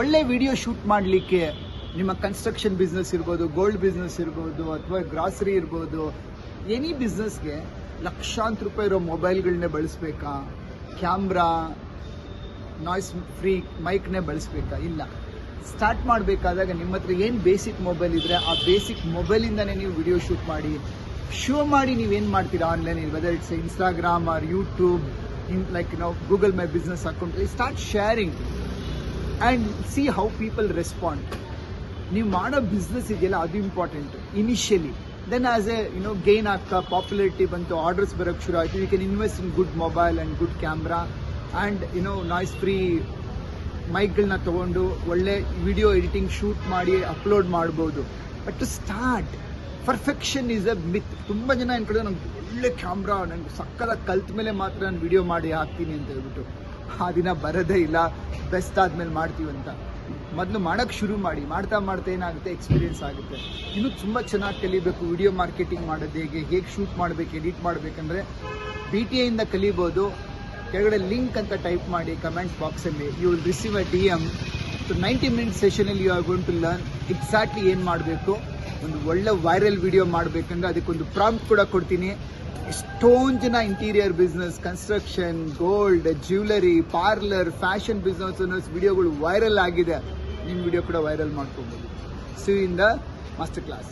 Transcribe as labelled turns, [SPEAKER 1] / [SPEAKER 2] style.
[SPEAKER 1] ಒಳ್ಳೆ video shoot ಮಾಡಲಿಕ್ಕೆ ನಿಮ್ಮ ಕನ್ಸ್ಟ್ರಕ್ಷನ್ ಬಿಸ್ನೆಸ್ ಇರ್ಬೋದು ಗೋಲ್ಡ್ ಬಿಸ್ನೆಸ್ ಇರ್ಬೋದು, ಅಥವಾ ಗ್ರಾಸರಿ ಇರ್ಬೋದು ಎನಿ ಬಿಸ್ನೆಸ್ಗೆ ಲಕ್ಷಾಂತರ ರೂಪಾಯಿ ಇರೋ ಮೊಬೈಲ್ಗಳನ್ನೇ ಬಳಸಬೇಕಾ? ಕ್ಯಾಮ್ರಾ ನಾಯ್ಸ್ ಫ್ರೀ ಮೈಕ್ನೇ ಬಳಸಬೇಕಾ? ಇಲ್ಲ. ಸ್ಟಾರ್ಟ್ ಮಾಡಬೇಕಾದಾಗ ನಿಮ್ಮ ಹತ್ರ ಏನು ಬೇಸಿಕ್ ಮೊಬೈಲ್ ಇದ್ರೆ ಆ ಬೇಸಿಕ್ ಮೊಬೈಲಿಂದನೇ ನೀವು ವಿಡಿಯೋ ಶೂಟ್ ಮಾಡಿ. ಶೋ ಮಾಡಿ ನೀವೇನು ಮಾಡ್ತೀರಾ online whether it's Instagram or YouTube in like ನಾವು Google my business account start sharing and see how people respond ನೀವು ಮಾಡೋ ಬಿಸ್ನೆಸ್ ಇದೆಯಲ್ಲ ಅದು important initially then as a you know gain ಆಗ್ತಾ ಪಾಪ್ಯುಲಾರಿಟಿ ಬಂತು ಆರ್ಡರ್ಸ್ ಬರೋಕ್ಕೆ ಶುರು ಆಯಿತು you can invest in good mobile and good camera and you know noise free ಮೈಕ್ಗಳನ್ನ ತೊಗೊಂಡು ಒಳ್ಳೆ ವಿಡಿಯೋ ಎಡಿಟಿಂಗ್ ಶೂಟ್ ಮಾಡಿ ಅಪ್ಲೋಡ್ ಮಾಡ್ಬೋದು. But to start perfection is a myth ತುಂಬ ಜನ ಅನ್ಕೊಳ್ಳೋ ನಂಗೆ ಒಳ್ಳೆ ಕ್ಯಾಮ್ರಾ ನನಗೆ ಸಕ್ಕದ ಕಲ್ತ ಮೇಲೆ ಮಾತ್ರ ನಾನು ವಿಡಿಯೋ ಮಾಡಿ ಹಾಕ್ತೀನಿ ಅಂತ ಹೇಳ್ಬಿಟ್ಟು ಆ ದಿನ ಬರೋದೇ ಇಲ್ಲ. ಬೆಸ್ಟ್ ಆದ್ಮೇಲೆ ಮಾಡ್ತೀವಿ ಅಂತ. ಮೊದಲು ಮಾಡೋಕ್ಕೆ ಶುರು ಮಾಡಿ. ಮಾಡ್ತಾ ಮಾಡ್ತಾ ಏನಾಗುತ್ತೆ? ಎಕ್ಸ್ಪೀರಿಯೆನ್ಸ್ ಆಗುತ್ತೆ. ಇನ್ನೂ ತುಂಬ ಚೆನ್ನಾಗಿ ಕಲಿಬೇಕು. ವಿಡಿಯೋ ಮಾರ್ಕೆಟಿಂಗ್ ಮಾಡೋದು ಹೇಗೆ? ಹೇಗೆ ಶೂಟ್ ಮಾಡಬೇಕು? ಎಡಿಟ್ ಮಾಡಬೇಕಂದ್ರೆ ಬಿ ಟಿ ಐಯಿಂದ ಕಲಿಬೋದು. ಕೆಳಗಡೆ ಲಿಂಕ್ ಅಂತ ಟೈಪ್ ಮಾಡಿ ಕಮೆಂಟ್ ಬಾಕ್ಸಲ್ಲಿ you will receive a D M so ninety minutes ಸೆಷನಲ್ಲಿ you are going to learn exactly ಏನು ಮಾಡಬೇಕು. ಒಂದು ಒಳ್ಳೆ ವೈರಲ್ ವಿಡಿಯೋ ಮಾಡಬೇಕಂದ್ರೆ ಅದಕ್ಕೊಂದು ಪ್ರಾಂಪ್ಟ್ ಕೂಡ ಕೊಡ್ತೀನಿ. ಎಷ್ಟೊಂದು ಜನ interior business construction gold jewellery parlour fashion business ಅನ್ನೋ ವಿಡಿಯೋಗಳು ವೈರಲ್ ಆಗಿದೆ. ನಿಮ್ಮ ವಿಡಿಯೋ ಕೂಡ ವೈರಲ್ ಮಾಡ್ಕೊಬೋದು. ಸಿ ಇನ್ ಮಾಸ್ಟರ್ ಕ್ಲಾಸ್